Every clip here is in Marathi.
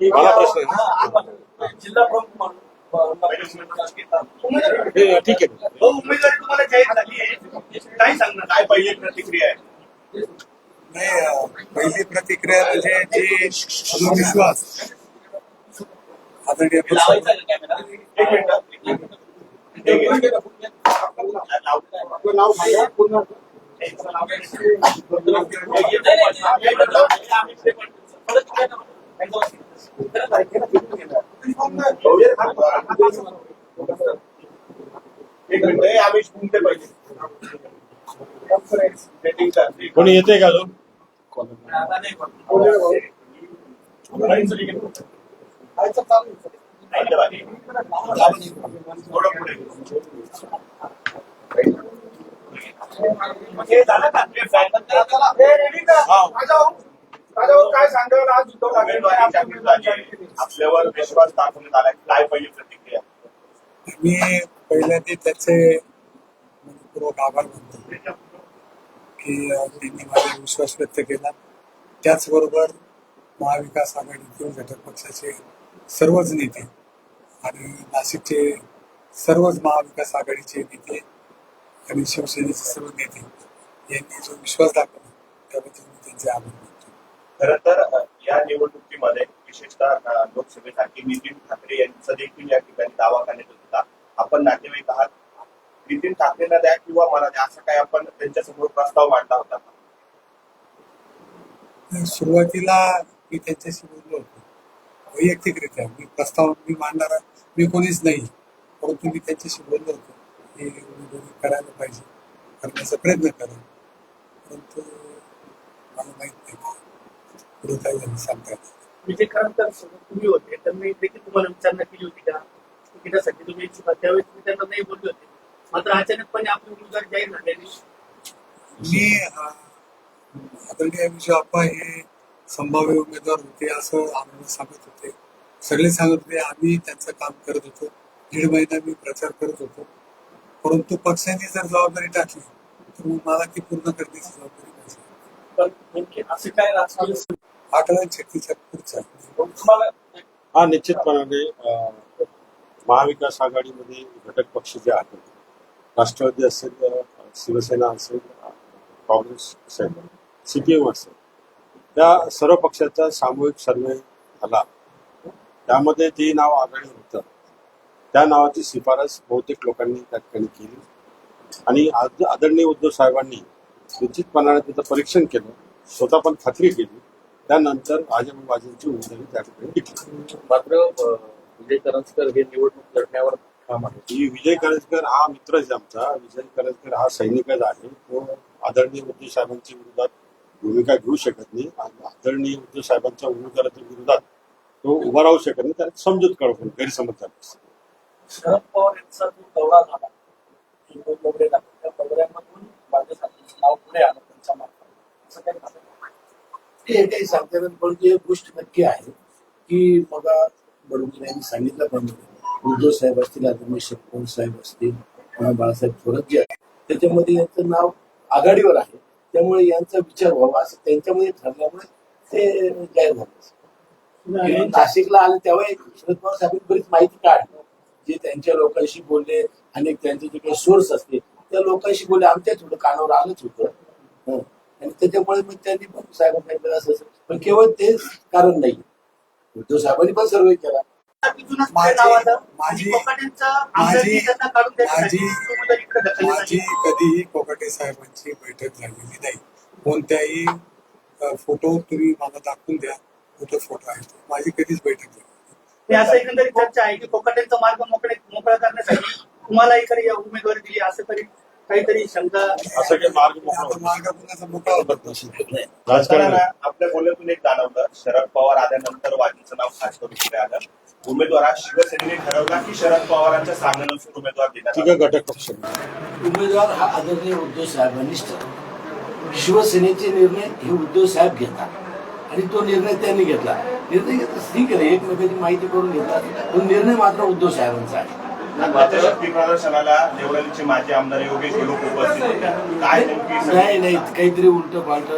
मला प्रश्न आहे. जिल्हा प्रमुख हे, ठीक आहे. हो, उमेदवारी तुम्हाला जाहीर झाली आहे. काय सांगणार काय पहिली प्रतिक्रिया आहे? नाही पहिली प्रतिक्रिया म्हणजे जी जो विश्वास आदरणीय लावायचा एक मिनिट. आम्ही पाहिजे. कोणी येते का अजून. हे झालं का? काय सांगाल? आज उद्धव ठाकरे आपल्यावर विश्वास दाखवण्यात आला काय पहिली प्रतिक्रिया? मी पहिल्यांदा त्याचे मनपूर्वक आभार मानतो. की त्यांनी माझा विश्वास व्यक्त केला. त्याचबरोबर महाविकास आघाडीतील घटक पक्षाचे सर्वच नेते आणि नाशिकचे सर्वच महाविकास आघाडीचे नेते आणि शिवसेनेचे सर्व नेते यांनी जो विश्वास दाखवला त्याबद्दल मी त्यांचे आभार मानतो. खर तर या निवडणुकीमध्ये विशेषतः लोकसभेसाठी नितीन ठाकरे यांचा देखील या ठिकाणी दावा करण्यात येत होता. आपण नातेवाईक आहात. नितीन ठाकरेंना द्या किंवा मला द्या असं काय आपण त्यांच्यासमोर प्रस्ताव मांडला होता. सुरुवातीला मी त्यांच्याशी बोललो होतो. वैयक्तिकरित्या मी प्रस्ताव मी मांडणारा मी कोणीच नाही. परंतु मी त्यांच्याशी बोललो होतो. की उमेदवारी करायला पाहिजे करण्याचा प्रयत्न करा परंतु मला माहीत नाही. पुढे काय झालं सांगता. विजयकांत तुम्ही होते त्यांनी देखील तुम्हाला विचारणा केली होती का? तिकिटासाठी तुम्ही इच्छुक आहात? त्यावेळेस तुम्ही त्यांना नाही बोलले होते. मात्र अचानकपणे आपली उमेदवार जाहीर झाल्याने मी आदरणीय विजय हे संभाव्य उमेदवार होते असं आम्हाला सांगत होते. सगळे सांगत होते आम्ही त्यांचं काम करत होतो. दीड महिना मी प्रचार करत होतो. परंतु पक्षाने जर जबाबदारी टाकली तर मग मला ती पूर्ण करण्याची जबाबदारी पाहिजे पण नेमके असं काय राजकीय आकलन पुढचा हा निश्चितपणाने महाविकास आघाडीमध्ये घटक पक्ष जे आहेत राष्ट्रवादी असेल शिवसेना असेल काँग्रेस असेल सीपीएम असेल त्या सर्व पक्षाचा सामूहिक सर्वे झाला. त्यामध्ये जे नाव आघाडी होतं त्या नावाची शिफारस बहुतेक लोकांनी त्या ठिकाणी केली. आणि आद आदरणीय उद्धव साहेबांनी निश्चितपणाने त्याचं परीक्षण केलं स्वतः पण खात्री केली. त्यानंतर राजाबाजींची उमेदवारी त्या ठिकाणी टिकली मात्र विजय करंजकर हे निवडणूक लढण्यावर ठाम आहे की विजय करंजकर हा मित्रच आहे आमचा. विजय करंजकर हा सैनिकच आहे. तो आदरणीय उद्धव साहेबांच्या विरोधात भूमिका घेऊ शकत नाही आणि आदरणीय उद्धव साहेबांच्या उमेदवाराच्या विरोधात तो उभा राहू शकत नाही. त्याला समजूत कळवून गैरसमज झाला. शरद पवार यांचा जो दौरा झाला त्या दौऱ्यामधून बाळासाहेबांचं नाव पुढे आलं त्यांच्या मार्फत असं काही झालं का? ते काही सांगता येणार पण एक गोष्ट नक्की आहे की बघा बडगुजर यांनी सांगितल्याप्रमाणे उद्धव साहेब असतील आदरणीय शेखर साहेब असतील किंवा बाळासाहेब थोरात जे आहे त्याच्यामध्ये यांचं नाव आघाडीवर आहे. त्यामुळे यांचा विचार व्हावा असं त्यांच्यामध्ये ठरल्यामुळे ते जाहीर झालं. नाशिकला आले तेव्हा एक शरद पवार साहेबांनी बरीच माहिती काढली जे त्यांच्या लोकांशी बोलले आणि त्यांचे जे काही सोर्स असते त्या लोकांशी बोलले आमच्या थोडं कानावर आलंच होतं. त्याच्यामुळे मग त्यांनी पण साहेबांना सांगितलं असं. पण केवळ तेच कारण नाही. उद्धव साहेबांनी पण सर्वे केला. माझी- माझी- कधीही कोकाटे साहेबांची बैठक झालेली नाही. कोणत्याही फोटो तुम्ही मला दाखवून द्या. कुठं फोटो आहे. माझी कधीच बैठक झाली नाही. असं एकंदरीत चर्चा आहे की कोकाटेंचा मार्ग मोकळे मोकळा करण्यासाठी तुम्हाला या उमेदवारी दिली असं तरी काहीतरी शंका असं काही मार्ग मोकळा आता होता. मार्ग कुणाचा मोकळा होत. नसेल राजकारण. आपल्या बोलण्यातून एक जाणवलं शरद पवार आल्यानंतर वाजीचं नाव खास करून पुढे आलं. उमेदवार हा शिवसेनेने ठरवला की शरद पवारांच्या सांगण्यानुसार उमेदवार? तिघं घटक पक्ष. उमेदवार हा आदरणीय उद्धव साहेबांनीच ठरवला. शिवसेनेचे निर्णय हे उद्धव साहेब घेतात. आणि तो निर्णय त्यांनी घेतला. निर्णय घेतला. ठीक आहे एकमेकांची माहिती करून घेतात. पण निर्णय मात्र उद्धव साहेबांचा आहे. शक्ती प्रदर्शनाला देवळालीचे माजी आमदार योगेश लोक उपस्थित होते. काय नेमकी नाही नाही काहीतरी उलट पालट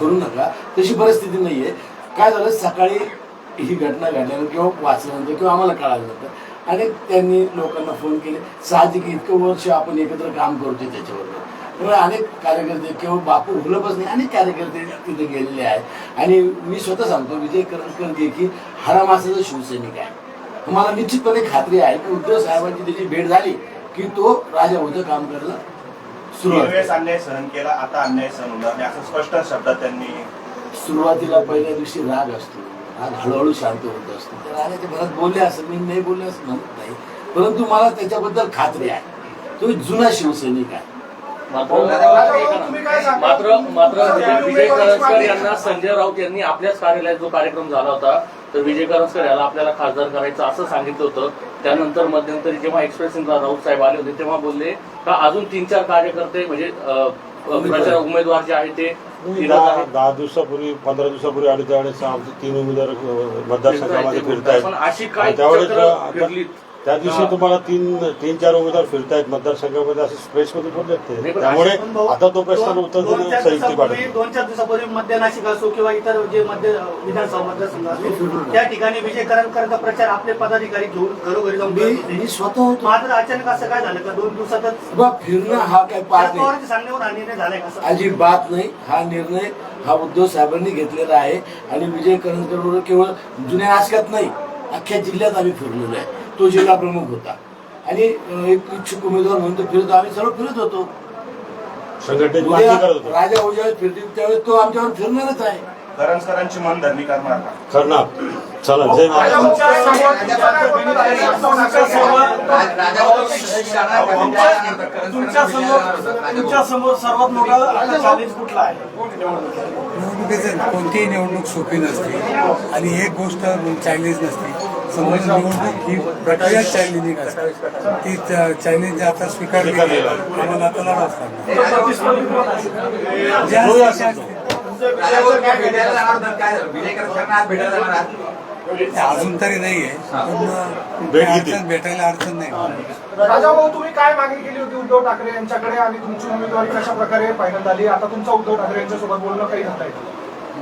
करू नका. तशी परिस्थिती नाहीये. काय झालं? सकाळी ही घटना घडल्यानंतर किंवा वाचल्यानंतर किंवा आम्हाला कळाल्यानंतर आणि त्यांनी लोकांना फोन केले. साहजिक इतकं वर्ष आपण एकत्र काम करतोय त्याच्याबरोबर तर अनेक कार्यकर्ते किंवा बापू हुलपच नाही अनेक कार्यकर्ते तिथे गेलेले आहेत. आणि मी स्वतः सांगतो विजय करंजकर देखील हरामासाचा शिवसैनिक आहे. मला निश्चितपणे खात्री आहे की उद्धव साहेबांची त्याची भेट झाली की तो राजा उद्धव काम करायला सुरुवात. अन्याय सहन केला? आता अन्याय सहन होणार नाही. असं स्पष्ट शब्दात त्यांनी सुरुवातीला पहिल्या दिवशी राग असतो. राग हळूहळू शांत होत असतो. त्या रागाच्या भरात बोलले असं मी नाही बोलले असं म्हणत नाही. परंतु मला त्याच्याबद्दल खात्री आहे. तो जुना शिवसैनिक आहे. मात्र मात्र मात्र विजय- विजय करंजकर यांना संजय राऊत यांनी आपल्याच कार्यालयात जो कार्यक्रम झाला होता तर विजय करंजकर याला आपल्याला खासदार करायचं असं सांगितलं होतं. त्यानंतर मध्यंतरी जेव्हा एक्सप्रेस राऊत साहेब आले होते तेव्हा बोलले का अजून तीन चार कार्यकर्ते म्हणजे प्रचार उमेदवार जे आहेत ते फिरत दहा आहेत दिवसापूर्वी पंधरा दिवसापूर्वी अडीच वेळेस आमचे तीन उमेदवार मतदारसंघामध्ये अशी काय त्यावेळेस त्या दिवशी तुम्हाला तीन तीन चार उमेदवार फिरतायत मतदारसंघामध्ये असे स्पेसमध्ये बोलले ते त्यामुळे आता तो प्रश्न उत्तर दोन- चार संयुक्ती दिवसापूर्वी वाटत दोन चार दिवसापूर्वी मध्य नाशिक असो किंवा इतर जे मध्य विधानसभा मतदारसंघ असो त्या ठिकाणी विजय करंजकरांचा प्रचार आपले पदाधिकारी घेऊन घरोघरी जाऊन मी स्वतः होतो. मात्र अचानक असं काय झालं का? दोन दिवसातच फिरणं हा काय नाही. पवारांच्या सांगण्यावर हा निर्णय झालाय का? अजिबात नाही. हा निर्णय हा उद्धव साहेबांनी घेतलेला आहे आणि विजय बरोबर केवळ जुन्या नाशकात नाही अख्ख्या जिल्ह्यात आम्ही फिरलेलो आहे. तो जिल्हा प्रमुख होता. आणि एक इच्छुक उमेदवार म्हणून तो फिरतो. आम्ही सर्व फिरत होतो. संघटनेची उद्या मागणी करत होतो. राजा उद्या फिरतील त्यावेळेस तो आमच्यावर फिरणारच आहे. करंजकरांची मन धरणी करणार का? करणार. चला जय महाराज. तुमच्यासमोर तुमच्यासमोर सर्वात मोठा चॅलेंज कुठला आहे? निवडणुकीचे कोणतीही निवडणूक सोपी नसते. आणि एक गोष्ट चॅलेंज नसते. निवडणूक ही प्रक्रिया असते ती चॅलेंज आता स्वीकारली. आम्हाला आता ते अजून तरी नाहीये पण भेटायला अडचण नाही. राजाभाऊ तुम्ही काय मागणी केली होती उद्धव ठाकरे यांच्याकडे? आणि तुमची उमेदवारी कशा प्रकारे फायनल झाली? आता तुमचा उद्धव ठाकरे यांच्यासोबत बोलणं काही झालंय.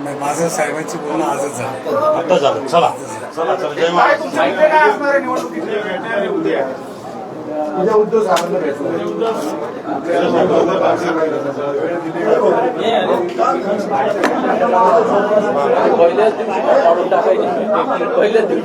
नाही, माझं साहेबांची बोलणं आजच झालं. आता झालं. चला. चला चला. जय काय महाराज. तुमचे मुद्दे काय असणार आहे निवडणुकीचे उद्या उद्धव साहेबांना भेटलो पहिल्याच दिवशी काढून टाकायची. पहिल्याच दिवशी.